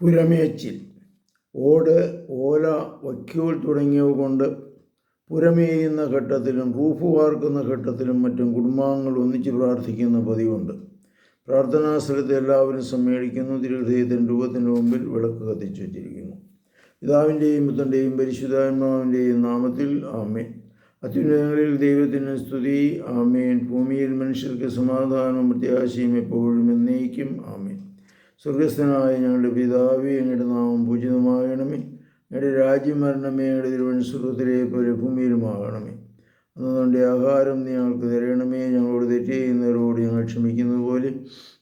പുരമേച്ചിൽ ഓട് ഓല വൈക്കോൽ തുടങ്ങിയവ കൊണ്ട് പുരമേയുന്ന ഘട്ടത്തിലും റൂഫ് വാർക്കുന്ന ഘട്ടത്തിലും മറ്റും കുടുംബാംഗങ്ങൾ ഒന്നിച്ച് പ്രാർത്ഥിക്കുന്ന പതിവുണ്ട്. പ്രാർത്ഥനാ സ്ഥലത്ത് എല്ലാവരും സമ്മേളിക്കുന്നു. തിരുഹൃദയത്തിന്റെ രൂപത്തിന്റെ മുമ്പിൽ വിളക്ക് കത്തിച്ചു വച്ചിരിക്കുന്നു. പിതാവിന്റെയും പുത്തന്റെയും പരിശുദ്ധാത്മാവിന്റെയും നാമത്തിൽ ആമേൻ. അത്യുന്നതങ്ങളിൽ ദൈവത്തിന് സ്തുതി. ആമേൻ. ഭൂമിയിൽ മനുഷ്യർക്ക് സമാധാനവും പ്രത്യാശയും എപ്പോഴും എന്നേക്കും. ആമേൻ. സ്വർഗസ്ഥനായ ഞങ്ങളുടെ പിതാവി അങ്ങയുടെ നാമം പൂജിതമാകണമേ. ഞങ്ങളുടെ രാജ്യം വരണമേ ഞങ്ങളുടെ തിരുവൻ സ്വർഗത്തിലെ പോലെ ഭൂമിയിലുമാകണമേ അന്നുകൊണ്ട് ആഹാരം ഞങ്ങൾക്ക് തരണമേ. ഞങ്ങളോട് തെറ്റ് ചെയ്യുന്നവരോട് ഞങ്ങൾ ക്ഷമിക്കുന്നത് പോലെ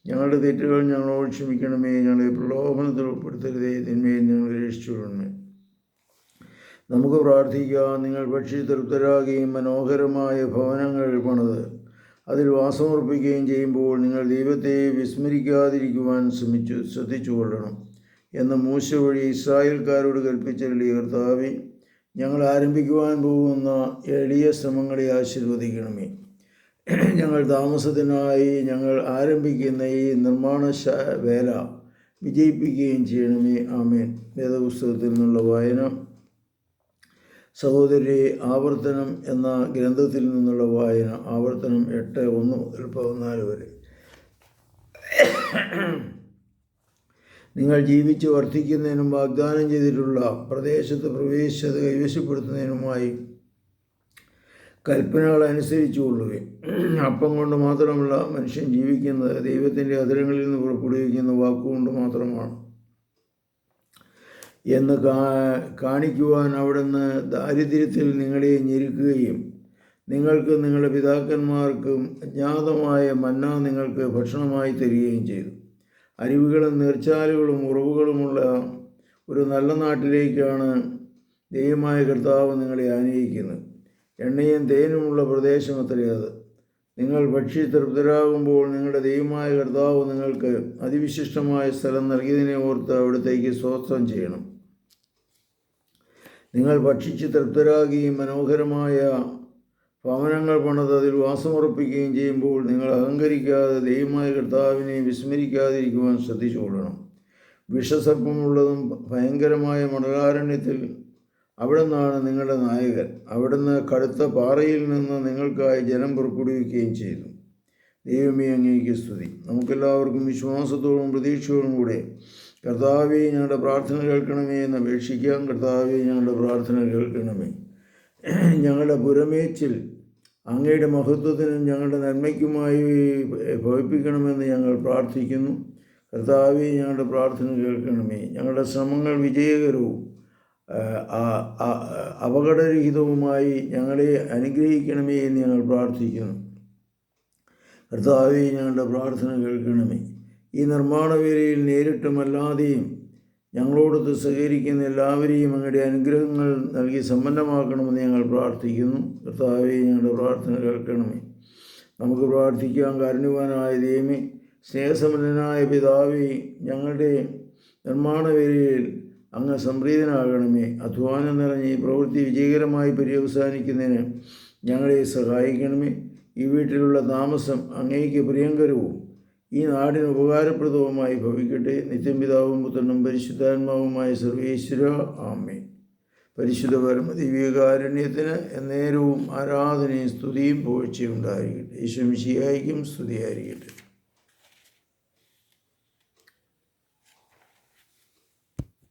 ഞങ്ങളുടെ തെറ്റുകൾ ഞങ്ങളോട് ക്ഷമിക്കണമേ. ഞങ്ങളെ പ്രലോഭനത്തിൽ ഉൾപ്പെടുത്തരുതേ. തിന്മയിൽ ഞങ്ങൾ രക്ഷിച്ചുകൊള്ളണമേ. നമുക്ക് പ്രാർത്ഥിക്കാം. നിങ്ങൾ പക്ഷി തൃപ്തരാകുകയും മനോഹരമായ ഭവനങ്ങൾ പണിത് അതിൽ വാസമർപ്പിക്കുകയും ചെയ്യുമ്പോൾ നിങ്ങൾ ദൈവത്തെ വിസ്മരിക്കാതിരിക്കുവാൻ ശ്രമിച്ചു ശ്രദ്ധിച്ചു കൊള്ളണം എന്ന് മൂശ വഴി ഇസ്രായേൽക്കാരോട് കൽപ്പിച്ചല്ലേ കർത്താവെ ഞങ്ങൾ ആരംഭിക്കുവാൻ പോകുന്ന എളിയ ശ്രമങ്ങളെ ആശീർവദിക്കണമേ. ഞങ്ങൾ താമസത്തിനായി ഞങ്ങൾ ആരംഭിക്കുന്ന ഈ നിർമ്മാണ വേല വിജയിപ്പിക്കുകയും ചെയ്യണമേ. ആമേൻ. വേദപുസ്തകത്തിൽ നിന്നുള്ള വായന. സഹോദരി ആവർത്തനം എന്ന ഗ്രന്ഥത്തിൽ നിന്നുള്ള വായന ആവർത്തനം എട്ട് ഒന്ന് മുതൽ പതിനാല് വരെ. നിങ്ങൾ ജീവിച്ച് വർദ്ധിക്കുന്നതിനും വാഗ്ദാനം ചെയ്തിട്ടുള്ള പ്രദേശത്ത് പ്രവേശിച്ചത് കൈവശപ്പെടുത്തുന്നതിനുമായി കൽപ്പനകൾ അനുസരിച്ചു കൊള്ളുകയും അപ്പം കൊണ്ട് മാത്രമല്ല മനുഷ്യൻ ജീവിക്കുന്നത് ദൈവത്തിന്റെ അതിരങ്ങളിൽ നിന്ന് പുറപ്പെടുവിക്കുന്ന വാക്കുകൊണ്ട് മാത്രമാണ്. എന്ന് കാ കാണിക്കുവാൻ അവിടുന്ന് ദാരിദ്ര്യത്തിൽ നിങ്ങളെ ഞെരുക്കുകയും നിങ്ങൾക്ക് നിങ്ങളുടെ പിതാക്കന്മാർക്കും അജ്ഞാതമായ മന്ന നിങ്ങൾക്ക് ഭക്ഷണമായി തരികയും ചെയ്തു. അരുവികളും നീർച്ചാലുകളും ഉറവുകളുമുള്ള ഒരു നല്ല നാട്ടിലേക്കാണ് ദൈവമായ കർത്താവ് നിങ്ങളെ ആനയിക്കുന്നത്. എണ്ണയും തേനുമുള്ള പ്രദേശം അത്രേ അത്. നിങ്ങൾ ഭക്ഷി തൃപ്തരാകുമ്പോൾ നിങ്ങളുടെ ദൈവമായ കർത്താവ് നിങ്ങൾക്ക് അതിവിശിഷ്ടമായ സ്ഥലം നൽകിയതിനെ ഓർത്ത് അവിടത്തേക്ക് സ്വസ്ഥം ചെയ്യണം. നിങ്ങൾ ഭക്ഷിച്ച് തൃപ്തരാകുകയും മനോഹരമായ ഭവനങ്ങൾ പണിത് അതിൽ വാസമുറപ്പിക്കുകയും ചെയ്യുമ്പോൾ നിങ്ങൾ അഹങ്കരിക്കാതെ ദൈവമായ കർത്താവിനെ വിസ്മരിക്കാതിരിക്കുവാൻ ശ്രദ്ധിച്ചുകൊള്ളണം. വിഷസർപ്പമുള്ളതും ഭയങ്കരമായ മണലാരണ്യത്തിൽ അവിടെ നിന്നാണ് നിങ്ങളുടെ നായകൻ. അവിടുന്ന് കടുത്ത പാറയിൽ നിന്ന് നിങ്ങൾക്കായി ജനം പുറപ്പെടുവിക്കുകയും ചെയ്തു. ദൈവമേ അങ്ങേക്ക് സ്തുതി. നമുക്കെല്ലാവർക്കും വിശ്വാസത്തോടും പ്രതീക്ഷയോടും കൂടെ കർത്താവെ ഞങ്ങളുടെ പ്രാർത്ഥന കേൾക്കണമേ എന്ന് അപേക്ഷിക്കാം. കർത്താവെ ഞങ്ങളുടെ പ്രാർത്ഥന കേൾക്കണമേ. ഞങ്ങളുടെ പുരമേച്ചിൽ അങ്ങയുടെ മഹത്വത്തിനും ഞങ്ങളുടെ നന്മയ്ക്കുമായി ഭവിപ്പിക്കണമെന്ന് ഞങ്ങൾ പ്രാർത്ഥിക്കുന്നു. കർത്താവെ ഞങ്ങളുടെ പ്രാർത്ഥന കേൾക്കണമേ. ഞങ്ങളുടെ ശ്രമങ്ങൾ വിജയകരവും അപകടരഹിതവുമായി ഞങ്ങളെ അനുഗ്രഹിക്കണമേ എന്ന് ഞങ്ങൾ പ്രാർത്ഥിക്കുന്നു. കർത്താവെ ഞങ്ങളുടെ പ്രാർത്ഥന കേൾക്കണമേ. ഈ നിർമ്മാണ വേലയിൽ നേരിട്ടും ഞങ്ങളോടൊത്ത് സഹകരിക്കുന്ന എല്ലാവരെയും അങ്ങയുടെ അനുഗ്രഹങ്ങൾ നൽകി സമ്പന്നമാക്കണമെന്ന് ഞങ്ങൾ പ്രാർത്ഥിക്കുന്നു. കർത്താവെ ഞങ്ങളുടെ പ്രാർത്ഥന കേൾക്കണമേ. നമുക്ക് പ്രാർത്ഥിക്കാൻ കാരുണ്യവാനായ ദൈവമേ സ്നേഹസമ്പന്നനായ പിതാവേ ഞങ്ങളുടെ നിർമ്മാണ വേലയിൽ അങ്ങ് സംപ്രീതനാകണമേ. അധ്വാനം നിറഞ്ഞ് ഈ പ്രവൃത്തി വിജയകരമായി പര്യവസാനിക്കുന്നതിന് ഞങ്ങളെ സഹായിക്കണമേ. ഈ വീട്ടിലുള്ള താമസം അങ്ങേക്ക് പ്രിയങ്കരവും ഈ നാടിന് ഉപകാരപ്രദവുമായി ഭവിക്കട്ടെ. നിത്യം പിതാവും പുത്രനും പരിശുദ്ധാത്മാവുമായ സർവേശ്വര ആമേ പരിശുദ്ധ പരമ ദിവ്യകാരുണ്യത്തിന് എന്നേരവും ആരാധനയും സ്തുതിയും പോഴ്ചയും ഉണ്ടായിരിക്കട്ടെ. ഈശ്വമിശിയായിരിക്കും സ്തുതിയായിരിക്കട്ടെ.